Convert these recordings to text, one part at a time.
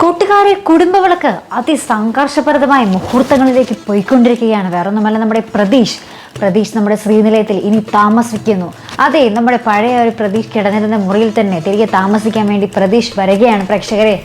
കൂട്ടുകാരെ കുടുംബവിളക്ക് അതിസംഘർഷപ്രദമായ മുഹൂർത്തങ്ങളിലേക്ക് പോയിക്കൊണ്ടിരിക്കുകയാണ്. വേറൊന്നുമല്ല നമ്മുടെ പ്രതീഷ്. പ്രതീഷ് നമ്മുടെ ശ്രീനിലയത്തിൽ ഇനി താമസിക്കുന്നു. അതെ നമ്മുടെ പഴയ ഒരു പ്രതീഷ് കിടന്നിരുന്ന മുറിയിൽ തന്നെ തിരികെ താമസിക്കാൻ വേണ്ടി പ്രതീഷ് വരികയാണ് പ്രേക്ഷകരെ.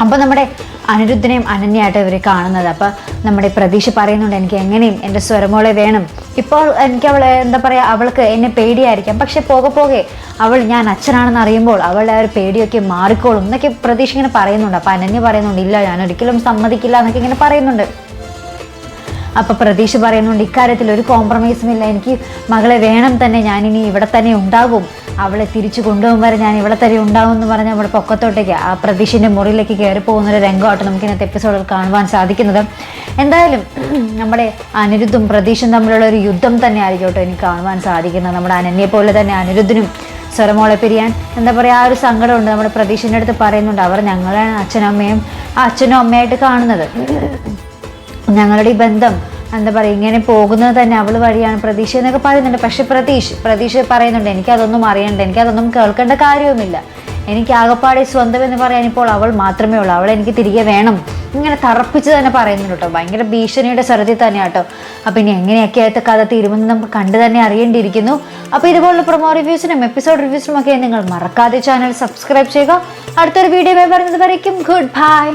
അപ്പോൾ നമ്മുടെ അനിരുദ്ധനെയും അനന്യയായിട്ട് ഇവർ കാണുന്നത്. അപ്പോൾ നമ്മുടെ പ്രതീക്ഷ പറയുന്നുണ്ട് എനിക്ക് എങ്ങനെയും എന്റെ സ്വരമോളെ വേണം. ഇപ്പോൾ എനിക്ക് അവളെ എന്താ പറയുക അവൾക്ക് എന്നെ പേടിയായിരിക്കാം. പക്ഷെ പോകെ പോകെ അവൾ ഞാൻ അച്ഛനാണെന്ന് അറിയുമ്പോൾ അവളുടെ ആ ഒരു പേടിയൊക്കെ മാറിക്കോളും എന്നൊക്കെ പ്രതീക്ഷ ഇങ്ങനെ പറയുന്നുണ്ട്. അപ്പം അനന്യ പറയുന്നുണ്ട് ഇല്ല ഞാൻ ഒരിക്കലും സമ്മതിക്കില്ല എന്നൊക്കെ ഇങ്ങനെ പറയുന്നുണ്ട്. അപ്പം പ്രതീക്ഷ പറയുന്നുണ്ട് ഇക്കാര്യത്തിൽ ഒരു കോംപ്രമൈസും ഇല്ല. എനിക്ക് മകളെ വേണം തന്നെ ഞാനിനി ഇവിടെ തന്നെ ഉണ്ടാകും അവളെ തിരിച്ചു കൊണ്ടുപോകും വരെ ഞാൻ ഇവിടെ തന്നെ ഉണ്ടാവും എന്ന് പറഞ്ഞ് നമ്മുടെ പൊക്കത്തോട്ടേക്ക് ആ പ്രതീക്ഷന്റെ മുറിയിലേക്ക് കയറി പോകുന്ന ഒരു രംഗമായിട്ട് നമുക്ക് ഇന്നത്തെ എപ്പിസോഡിൽ കാണുവാൻ സാധിക്കുന്നത്. എന്തായാലും നമ്മുടെ അനിരുദ്ധും പ്രതീക്ഷയും തമ്മിലുള്ള ഒരു യുദ്ധം തന്നെ ആയിരിക്കും കേട്ടോ എനിക്ക് കാണുവാൻ സാധിക്കുന്നത്. നമ്മുടെ അനന്യെ പോലെ തന്നെ അനിരുദ്ധനും സ്വരമോളെ പിരിയാൻ എന്താ പറയുക ആ ഒരു സങ്കടമുണ്ട്. നമ്മുടെ പ്രതീക്ഷന്റെ അടുത്ത് പറയുന്നുണ്ട് അവർ ഞങ്ങളെ അച്ഛനും അമ്മയും അച്ഛനും അമ്മയായിട്ട് കാണുന്നത്. ഞങ്ങളുടെ ഈ ബന്ധം എന്താ പറയുക ഇങ്ങനെ പോകുന്നത് തന്നെ അവൾ വഴിയാണ് പ്രതീക്ഷ എന്നൊക്കെ പറയുന്നുണ്ട്. പക്ഷെ പ്രതീഷ് പ്രതീക്ഷ പറയുന്നുണ്ട് എനിക്കതൊന്നും അറിയണ്ട എനിക്കതൊന്നും കേൾക്കേണ്ട കാര്യവുമില്ല. എനിക്ക് ആകപ്പാടെ സ്വന്തം എന്ന് പറയാൻ ഇപ്പോൾ അവൾ മാത്രമേ ഉള്ളൂ. അവൾ എനിക്ക് തിരികെ വേണം. ഇങ്ങനെ തറപ്പിച്ച് തന്നെ പറയുന്നുണ്ട് കേട്ടോ. ഭയങ്കര ഭീഷണിയുടെ സ്വരത്തിൽ തന്നെ കേട്ടോ. അപ്പോൾ ഇനി എങ്ങനെയൊക്കെ ആയിട്ട് കഥ തീരുമെന്ന് നമുക്ക് കണ്ടു തന്നെ അറിയേണ്ടിയിരിക്കുന്നു. അപ്പോൾ ഇതുപോലുള്ള പ്രൊമോ റിവ്യൂസിനും എപ്പിസോഡ് റിവ്യൂസിനും ഒക്കെ നിങ്ങൾ മറക്കാതെ ചാനൽ സബ്സ്ക്രൈബ് ചെയ്യുക. അടുത്തൊരു വീഡിയോ പറയുന്നത് വരയ്ക്കും. Good bye